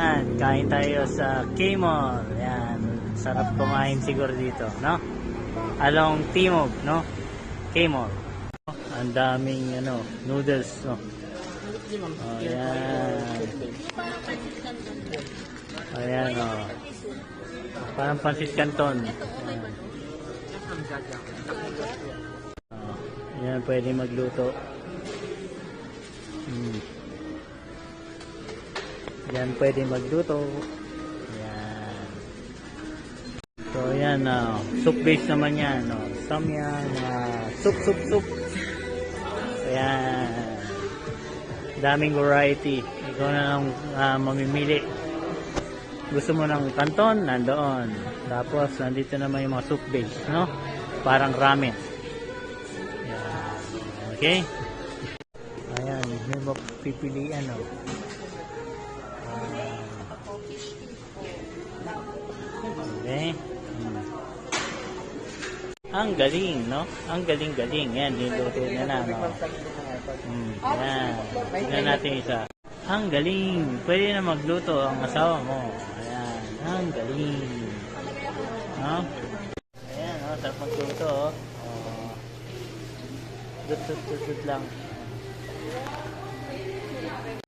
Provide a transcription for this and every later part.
Yan, kain tayo sa K-Mall. Yan, sarap kumain siguro dito, no? Along Timog, no? K-Mall. Ang daming, ano, noodles, no? Oh, yan. Ayan, oh. Parang pansit canton. Ayan. Oh, yan, pwede magluto. Yan, pwede magluto. Yan. So, yan, oh. soup base naman yan. Oh. Samyang, uh, soup, soup, soup. Ayan. Daming variety. Ikaw na lang ah, mamimili. Gusto mo ng kanton, nandoon. Tapos, nandito naman yung mga soup base, no? Parang ramen. Ayan. Okay? Ayan, may mapipilian, oh. Okay? Hmm. Ang galing, no? Ang galing-galing. Yan, niluto na na, no? Hmm, yan. Tignan natin isa. Ang galing. Pwede na magluto ang asawa mo. Ayan. Ang galing. No? Ayan, oh. Sarap magluto, oh. Oh. Dut, dut, dut, dut lang.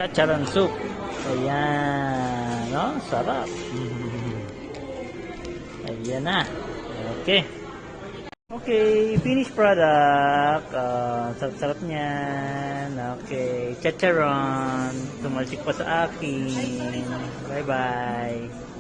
Chacharon soup. Ayan. No? Sarap. Ayan na. Okay. Okay, finished product. Uh, sarap-sarap niyan. Okay, chacharon. Tumalsik pa sa akin. Bye-bye.